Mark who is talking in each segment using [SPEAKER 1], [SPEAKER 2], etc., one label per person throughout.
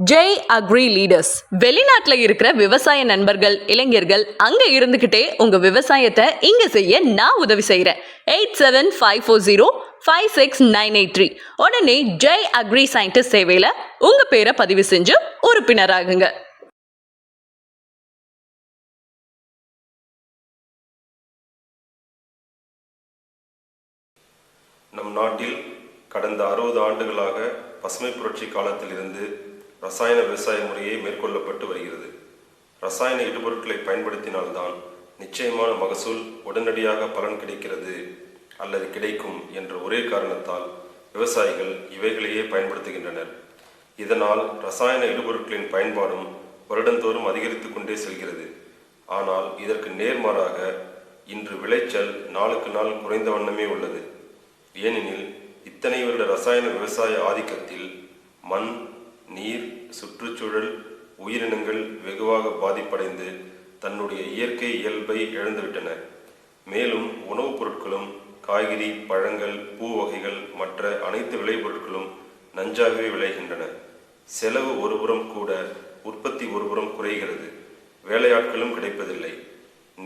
[SPEAKER 1] Jai agri leaders வெளிநாட்டில் இருக்கிற விவசாய நண்பர்கள் இளைஞர்கள் அங்கே இருந்துக்கிட்டே உங்கள் விவசாயத்தை இங்கே செய்ய நான் உதவி செய்கிறேன் eight seven five four zero five six nine eight three உடனே ஜெய் அக்ரி சயின்டிஸ்ட் சேவையில் உங்கள் பேரை பதிவு செஞ்சு உறுப்பினராகுங்க.
[SPEAKER 2] நம் நாட்டில் கடந்த அறுபது ஆண்டுகளாக பசுமை புரட்சி காலத்திலிருந்து ரசாயன விவசாய முறையே மேற்கொள்ளப்பட்டு வருகிறது. ரசாயன இடுபொருட்களை பயன்படுத்தினால்தான் நிச்சயமான மகசூல் உடனடியாக பலன் கிடைக்கிறது அல்லது கிடைக்கும் என்ற ஒரே காரணத்தால் விவசாயிகள் இவைகளையே பயன்படுத்துகின்றனர். இதனால் ரசாயன இடுபொருட்களின் பயன்பாடும் வருடந்தோறும் அதிகரித்து கொண்டே செல்கிறது. ஆனால் இதற்கு நேர்மாறாக இன்று விளைச்சல் நாளுக்கு நாள் குறைந்த வண்ணமே உள்ளது. ஏனெனில் இத்தனை வருட ரசாயன விவசாய ஆதிக்கத்தில் மண் நீர் சுற்றுச்சூழல் உயிரினங்கள் வெகுவாக பாதிப்படைந்து தன்னுடைய இயற்கை இயல்பை இழந்துவிட்டன. மேலும் உணவுப் பொருட்களும் காய்கறி பழங்கள் பூ வகைகள் மற்ற அனைத்து விளைபொருட்களும் நஞ்சாகவே விளைகின்றன. செலவு ஒருபுறம் கூட உற்பத்தி ஒருபுறம் குறைகிறது. வேலையாட்களும் கிடைப்பதில்லை.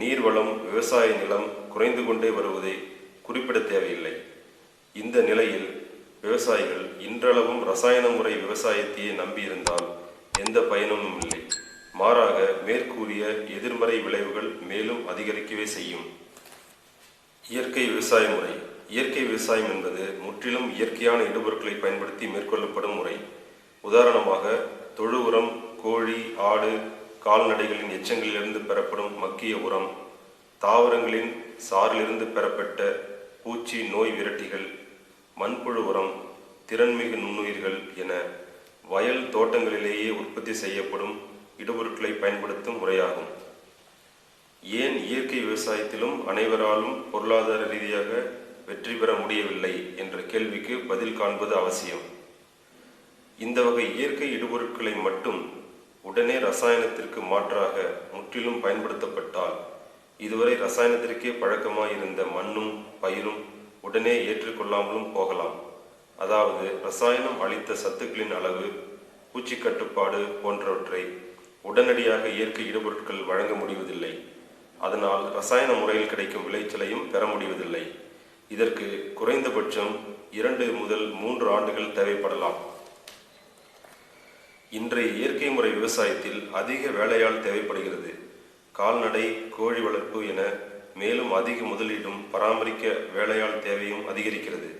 [SPEAKER 2] நீர்வளம் விவசாய நிலம் குறைந்து கொண்டே வருவதை குறிப்பிட தேவையில்லை. இந்த நிலையில் விவசாயிகள் இன்றளவும் ரசாயன முறை விவசாயத்தையே நம்பியிருந்தால் எந்த பயனும் இல்லை. மாறாக மேற்கூறிய எதிர்மறை விளைவுகள் மேலும் அதிகரிக்கவே செய்யும். இயற்கை விவசாய முறை. இயற்கை விவசாயம் என்பது முற்றிலும் இயற்கையான இடுபொருட்களை பயன்படுத்தி மேற்கொள்ளப்படும் முறை. உதாரணமாக தொழு உரம் கோழி ஆடு கால்நடைகளின் எச்சங்களிலிருந்து பெறப்படும் மக்கிய உரம் தாவரங்களின் சாரிலிருந்து பெறப்பட்ட பூச்சி நோய் விரட்டிகள் மண்புழு உரம் திறன்மிகு நுண்ணுயிர்கள் என வயல் தோட்டங்களிலேயே உற்பத்தி செய்யப்படும் இடுபொருட்களை பயன்படுத்தும் முறையாகும். ஏன் இயற்கை விவசாயத்திலும் அனைவராலும் பொருளாதார ரீதியாக வெற்றி பெற முடியவில்லை என்ற கேள்விக்கு பதில் காண்பது அவசியம். இந்த வகை இயற்கை இடுபொருட்களை மட்டும் உடனே ரசாயனத்திற்கு மாற்றாக முற்றிலும் பயன்படுத்தப்பட்டால் இதுவரை ரசாயனத்திற்கே பழக்கமாயிருந்த மண்ணும் பயிரும் உடனே ஏற்றுக்கொள்ளாமலும் போகலாம். அதாவது ரசாயனம் அளித்த சத்துக்களின் அளவு பூச்சி கட்டுப்பாடு போன்றவற்றை உடனடியாக இயற்கை இடுபொருட்கள் வழங்க முடிவதில்லை. அதனால் ரசாயன முறையில் கிடைக்கும் விளைச்சலையும் பெற முடிவதில்லை. இதற்கு குறைந்தபட்சம் இரண்டு முதல் மூன்று ஆண்டுகள் தேவைப்படலாம். இன்றைய இயற்கை முறை விவசாயத்தில் அதிக வேலையால் தேவைப்படுகிறது. கால்நடை கோழி வளர்ப்பு என மேலும் அதிக முதலீடும் பராமரிக்க வேலையாள் தேவையும் அதிகரிக்கிறது.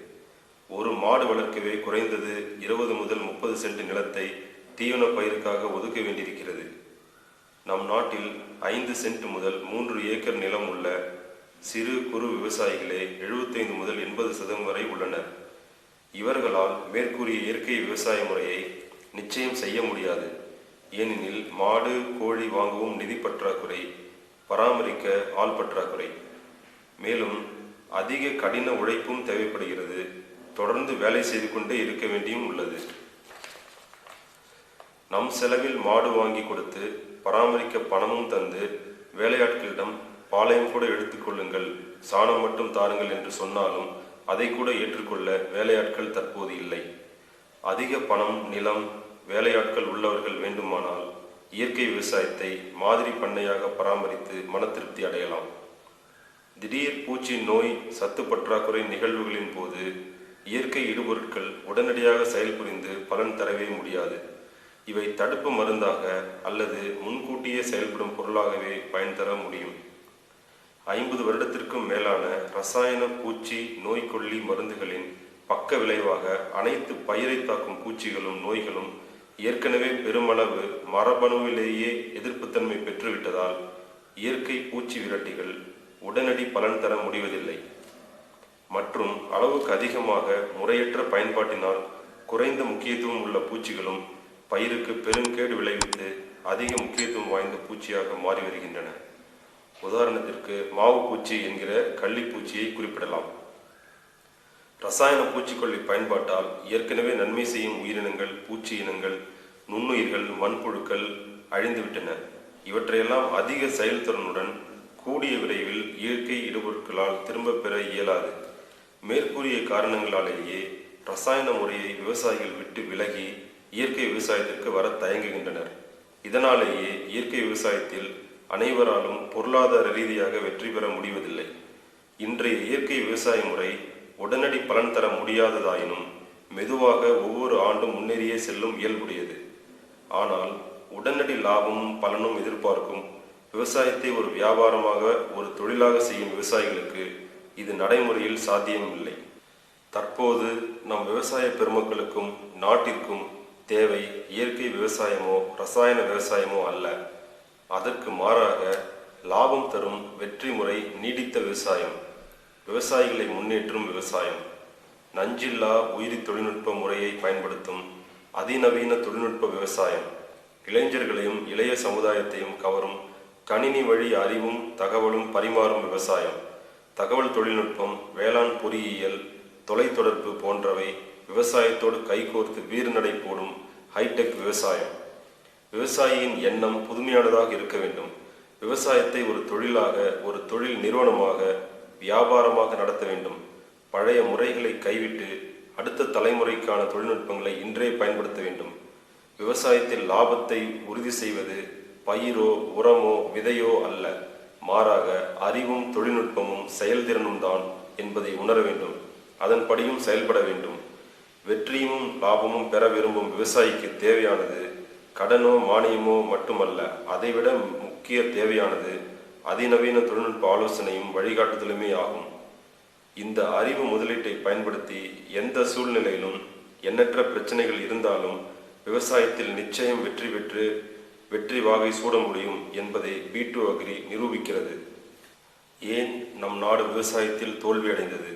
[SPEAKER 2] ஒரு மாடு வளர்க்கவே குறைந்தது இருபது முதல் முப்பது சென்ட் நிலத்தை தீவன பயிருக்காக ஒதுக்க வேண்டியிருக்கிறது. நம் நாட்டில் ஐந்து சென்ட் முதல் மூன்று ஏக்கர் நிலம் உள்ள சிறு குறு விவசாயிகளே எழுபத்தைந்து முதல் எண்பது சதவீதம் வரை உள்ளனர். இவர்களால் மேற்கூறிய இயற்கை விவசாய முறையை நிச்சயம் செய்ய முடியாது. ஏனெனில் மாடு கோழி வாங்கவும் நிதி பற்றாக்குறை பராமரிக்க ஆள் பற்றாக்குறை. மேலும் அதிக கடின உழைப்பும் தேவைப்படுகிறது. தொடர்ந்து வேலை செய்து கொண்டே இருக்க வேண்டியும் உள்ளது. நம் செலவில் மாடு வாங்கி கொடுத்து பராமரிக்க பணமும் தந்து வேலையாட்களிடம் பாளையம் கூட எடுத்துக்கொள்ளுங்கள் சாணம் மட்டும் தாருங்கள் என்று சொன்னாலும் அதை கூட ஏற்றுக்கொள்ள வேலையாட்கள் தற்போது இல்லை. அதிக பணம் நிலம் வேலையாட்கள் உள்ளவர்கள் வேண்டுமானால் இயற்கை விவசாயத்தை மாதிரி பண்ணையாக பராமரித்து மன திருப்தி அடையலாம். திடீர் பூச்சி நோய் சத்து பற்றாக்குறை நிகழ்வுகளின் போது இயற்கை இடுபொருட்கள் உடனடியாக செயல்புரிந்து பலன் தரவே முடியாது. இவை தடுப்பு மருந்தாக அல்லது முன்கூட்டியே செயல்படும் பொருளாகவே பயன் தர முடியும். ஐம்பது வருடத்திற்கும் மேலான ரசாயன பூச்சி நோய்க்கொல்லி மருந்துகளின் பக்க விளைவாக அனைத்து பயிரை தாக்கும் பூச்சிகளும் நோய்களும் ஏற்கனவே பெருமளவு மரபணுவிலேயே எதிர்ப்புத்தன்மை பெற்றுவிட்டதால் இயற்கை பூச்சி விரட்டிகள் உடனடி பலன் தர முடிவதில்லை. மற்றும் அளவுக்கு அதிகமாக முறையற்ற பயன்பாட்டினால் குறைந்த முக்கியத்துவம் உள்ள பூச்சிகளும் பயிருக்கு பெருங்கேடு விளைவித்து அதிக முக்கியத்துவம் வாய்ந்த பூச்சியாக மாறி வருகின்றன. உதாரணத்திற்கு மாவு பூச்சி என்கிற கள்ளிப்பூச்சியை குறிப்பிடலாம். ரசாயன பூச்சிக்கொல்லி பயன்பாட்டால் ஏற்கனவே நன்மை செய்யும் உயிரினங்கள் பூச்சி இனங்கள் நுண்ணுயிர்கள் மண்புழுக்கள் அழிந்துவிட்டன. இவற்றையெல்லாம் அதிக செயல்திறனுடன் கூடிய விரைவில் இயற்கை இடுபொருட்களால் திரும்பப் பெற இயலாது. மேற்கூறிய காரணங்களாலேயே ரசாயன முறையை விவசாயிகள் விட்டு விலகி இயற்கை விவசாயத்திற்கு வர தயங்குகின்றனர். இதனாலேயே இயற்கை விவசாயத்தில் அனைவராலும் பொருளாதார ரீதியாக வெற்றி பெற முடிவதில்லை. இன்றைய இயற்கை விவசாய முறை உடனடி பலன் தர முடியாததாயினும் மெதுவாக ஒவ்வொரு ஆண்டும் முன்னேறியே செல்லும் இயல்புடையது. ஆனால் உடனடி லாபமும் பலனும் எதிர்பார்க்கும் விவசாயத்தை ஒரு வியாபாரமாக ஒரு தொழிலாக செய்யும் விவசாயிகளுக்கு இது நடைமுறையில் சாத்தியமில்லை. தற்போது நம் விவசாய பெருமக்களுக்கும் நாட்டிற்கும் தேவை இயற்கை விவசாயமோ ரசாயன விவசாயமோ அல்ல. அதற்கு மாறாக லாபம் தரும் வெற்றி முறை நீடித்த விவசாயம். விவசாயிகளை முன்னேற்றும் விவசாயம். நஞ்சில்லா உயிரி தொழில்நுட்ப முறையை பயன்படுத்தும் அதிநவீன தொழில்நுட்ப விவசாயம். இளைஞர்களையும் இளைய சமுதாயத்தையும் கவரும் கணினி வழி அறிவும் தகவலும் பரிமாறும் விவசாயம். தகவல் தொழில்நுட்பம் வேளாண் பொறியியல் தொலைத்தொடர்பு போன்றவை விவசாயத்தோடு கைகோர்த்து வீறுநடை போடும் ஹைடெக் விவசாயம். விவசாயியின் எண்ணம் புதுமையானதாக இருக்க வேண்டும். விவசாயத்தை ஒரு தொழிலாக ஒரு தொழில் நிறுவனமாக வியாபாரமாக நடத்த வேண்டும். பழைய முறைகளை கைவிட்டு அடுத்த தலைமுறைக்கான தொழில்நுட்பங்களை இன்றே பயன்படுத்த வேண்டும். விவசாயத்தில் லாபத்தை உறுதி செய்வது பயிரோ உரமோ விதையோ அல்ல. மாறாக அறிவும் தொழில்நுட்பமும் செயல்திறனும் தான் என்பதை உணர வேண்டும். அதன்படியும் செயல்பட வேண்டும். வெற்றியும் லாபமும் பெற விரும்பும் விவசாயிக்கு தேவையானது கடனோ மானியமோ மட்டுமல்ல அதைவிட முக்கிய தேவையானது அதிநவீன தொழில்நுட்ப ஆலோசனையும் வழிகாட்டுதலுமே ஆகும். இந்த அறிவு முதலீட்டை பயன்படுத்தி எந்த சூழ்நிலையிலும் எண்ணற்ற பிரச்சனைகள் இருந்தாலும் விவசாயத்தில் நிச்சயம் வெற்றி பெற்று வெற்றி வாகை சூட முடியும் என்பதை பி டூ அக்ரி நிரூபிக்கிறது. ஏன் நம் நாடு விவசாயத்தில் தோல்வியடைந்தது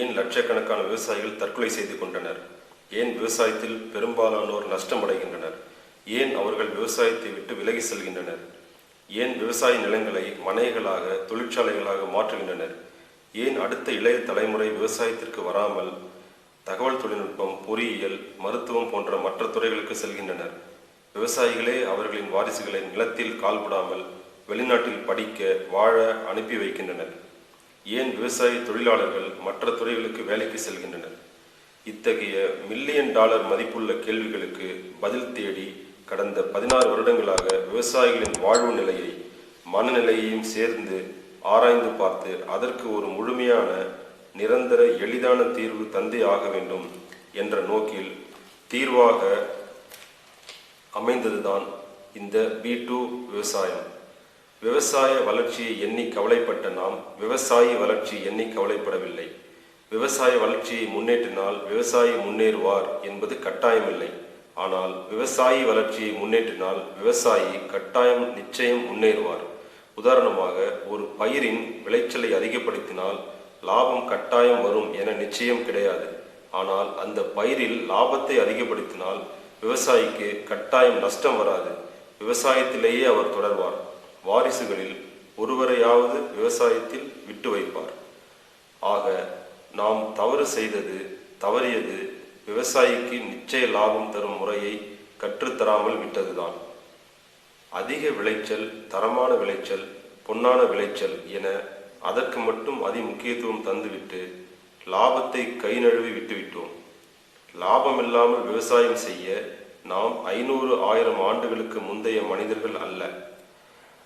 [SPEAKER 2] ஏன் லட்சக்கணக்கான விவசாயிகள் தற்கொலை செய்து கொண்டனர்? ஏன் விவசாயத்தில் பெரும்பாலானோர் நஷ்டமடைகின்றனர் ஏன் அவர்கள் விவசாயத்தை விட்டு விலகி செல்கின்றனர்? ஏன் விவசாய நிலங்களை மனைகளாக தொழிற்சாலைகளாக மாற்றுகின்றனர்? ஏன் அடுத்த இளைய தலைமுறை விவசாயத்திற்கு வராமல் தகவல் தொழில்நுட்பம் பொறியியல் மருத்துவம் போன்ற மற்ற துறைகளுக்கு செல்கின்றனர்? விவசாயிகளே அவர்களின் வாரிசுகளை நிலத்தில் கால்படாமல் வெளிநாட்டில் படிக்க வாழ அனுப்பி வைக்கின்றனர். ஏன் விவசாய தொழிலாளர்கள் மற்ற துறைகளுக்கு வேலைக்கு செல்கின்றனர்? இத்தகைய மில்லியன் டாலர் மதிப்புள்ள கேள்விகளுக்கு பதில் தேடி கடந்த பதினாறு வருடங்களாக விவசாயிகளின் வாழ்வு நிலையை மனநிலையையும் சேர்ந்து ஆராய்ந்து பார்த்து அதற்கு ஒரு முழுமையான நிரந்தர எளிதான தீர்வு தந்தே ஆக வேண்டும் என்ற நோக்கில் தீர்வாக அமைந்ததுதான் இந்த பி டூ விவசாயம். விவசாய வளர்ச்சியை எண்ணி கவலைப்பட்ட நாம் விவசாயி வளர்ச்சி எண்ணி கவலைப்படவில்லை. விவசாய வளர்ச்சியை முன்னேற்றினால் விவசாயி முன்னேறுவார் என்பது கட்டாயமில்லை. ஆனால் விவசாயி வளர்ச்சியை முன்னேற்றினால் விவசாயி கட்டாயம் நிச்சயம் முன்னேறுவார். உதாரணமாக ஒரு பயிரின் விளைச்சலை அதிகப்படுத்தினால் லாபம் கட்டாயம் வரும் என நிச்சயம் கிடையாது. ஆனால் அந்த பயிரில் லாபத்தை அதிகப்படுத்தினால் விவசாயிக்கு கட்டாயம் நஷ்டம் வராது. விவசாயத்திலேயே அவர் தொடர்வார். வாரிசுகளில் ஒருவரையாவது விவசாயத்தில் விட்டு வைப்பார். ஆக நாம் தவறு செய்தது தவறியது விவசாயிக்கு நிச்சய லாபம் தரும் முறையை கற்றுத்தராமல் விட்டதுதான். அதிக விளைச்சல் தரமான விளைச்சல் பொன்னான விளைச்சல் என அதற்கு மட்டும் அதி முக்கியத்துவம் தந்துவிட்டு லாபத்தை கை நழுவி விட்டுவிட்டோம். லாபம் இல்லாமல் விவசாயம் செய்ய நாம் ஐநூறு ஆயிரம் ஆண்டுகளுக்கு முந்தைய மனிதர்கள் அல்ல.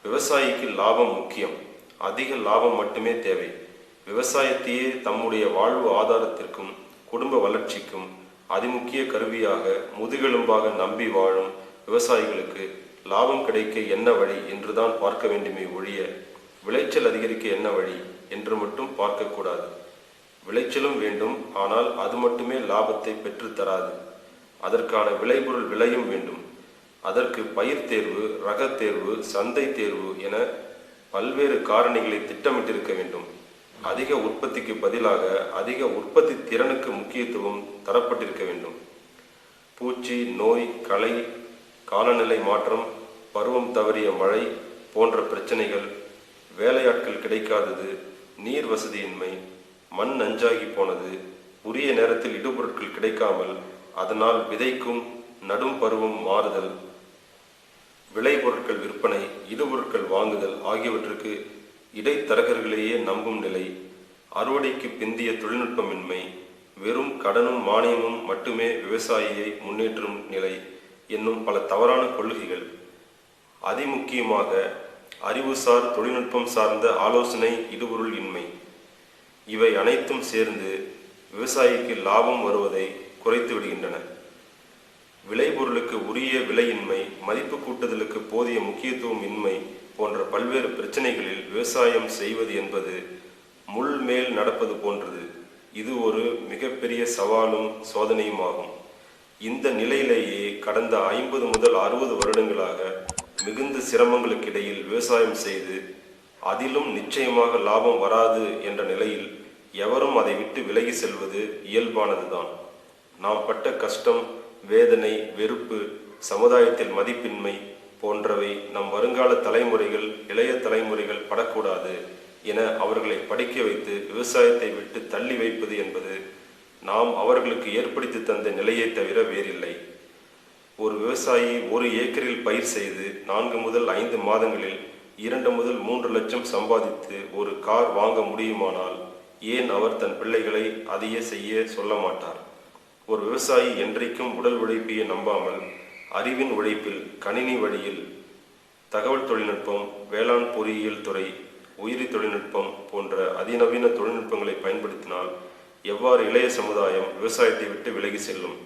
[SPEAKER 2] விவசாயிக்கு லாபம் முக்கியம். அதிக லாபம் மட்டுமே தேவை. விவசாயத்தையே தம்முடைய வாழ்வு ஆதாரத்திற்கும் குடும்ப வளர்ச்சிக்கும் அதிமுக்கிய கருவியாக முதுகெலும்பாக நம்பி வாழும் விவசாயிகளுக்கு லாபம் கிடைக்க என்ன வழி என்றுதான் பார்க்க வேண்டுமே ஒழிய விளைச்சல் அதிகரிக்க என்ன வழி என்று மட்டும் பார்க்கக்கூடாது. விளைச்சலும் வேண்டும் ஆனால் அது மட்டுமே லாபத்தை பெற்று தராது. அதற்கான விளைபொருள் விலையும் வேண்டும். அதற்கு பயிர் தேர்வு ரக தேர்வு சந்தை தேர்வு என பல்வேறு காரணிகளை திட்டமிட்டிருக்க வேண்டும். அதிக உற்பத்திக்கு பதிலாக அதிக உற்பத்தி திறனுக்கு முக்கியத்துவம் தரப்பட்டிருக்க வேண்டும். பூச்சி நோய் களை காலநிலை மாற்றம் பருவம் தவறிய மழை போன்ற பிரச்சனைகள் வேலையாட்கள் கிடைக்காதது நீர் வசதியின்மை மண் நஞ்சாகி போனது உரிய நேரத்தில் இடுபொருட்கள் கிடைக்காமல் அதனால் விதைக்கும் நடும் பருவம் மாறுதல் விளைபொருட்கள் விற்பனை இடுபொருட்கள் வாங்குதல் ஆகியவற்றுக்கு இடைத்தரகர்களையே நம்பும் நிலை அறுவடைக்கு பிந்திய தொழில்நுட்பமின்மை வெறும் கடனும் மானியமும் மட்டுமே விவசாயியை முன்னேற்றும் நிலை என்னும் பல தவறான கொள்கைகள். அதிமுக்கியமாக அறிவுசார் தொழில்நுட்பம் சார்ந்த ஆலோசனை இடுபொருள் இன்மை. இவை அனைத்தும் சேர்ந்து விவசாயிக்கு லாபம் வருவதை குறைத்து விடுகின்றன. விளைபொருளுக்கு உரிய விலையின்மை மதிப்பு கூட்டுதலுக்கு போதிய முக்கியத்துவம் இன்மை போன்ற பல்வேறு பிரச்சனைகளில் விவசாயம் செய்வது என்பது முள் மேல் நடப்பது போன்றது. இது ஒரு மிகப்பெரிய சவாலும் சோதனையுமாகும். இந்த நிலையிலேயே கடந்த ஐம்பது முதல் அறுபது வருடங்களாக மிகுந்த சிரமங்களுக்கு இடையில் விவசாயம் செய்து அதிலும் நிச்சயமாக லாபம் வராது என்ற நிலையில் எவரும் அதை விட்டு விலகி செல்வது இயல்பானதுதான். நாம் பட்ட கஷ்டம் வேதனை வெறுப்பு சமுதாயத்தில் மதிப்பின்மை போன்றவை நம் வருங்கால தலைமுறைகள் இளைய தலைமுறைகள் படக்கூடாது என அவர்களை படிக்க வைத்து விவசாயத்தை விட்டு தள்ளி வைப்பது என்பது நாம் அவர்களுக்கு ஏற்படுத்தி தந்த நிலையை தவிர வேறில்லை. ஒரு விவசாயி ஒரு ஏக்கரில் பயிர் செய்து நான்கு முதல் ஐந்து மாதங்களில் இரண்டு முதல் மூன்று லட்சம் சம்பாதித்து ஒரு கார் வாங்க முடியுமானால் ஏன் அவர் தன் பிள்ளைகளை அதையே செய்ய சொல்ல மாட்டார்? ஒரு விவசாயி என்றைக்கும் உடல் உழைப்பையே நம்பாமல் அறிவின் உழைப்பில் கணினி வழியில் தகவல் தொழில்நுட்பம் வேளாண் பொறியியல் துறை உயிரி தொழில்நுட்பம் போன்ற அதிநவீன தொழில்நுட்பங்களை பயன்படுத்தினால் எவ்வாறு இளைய சமுதாயம் விவசாயத்தை விட்டு விலகி செல்லும்?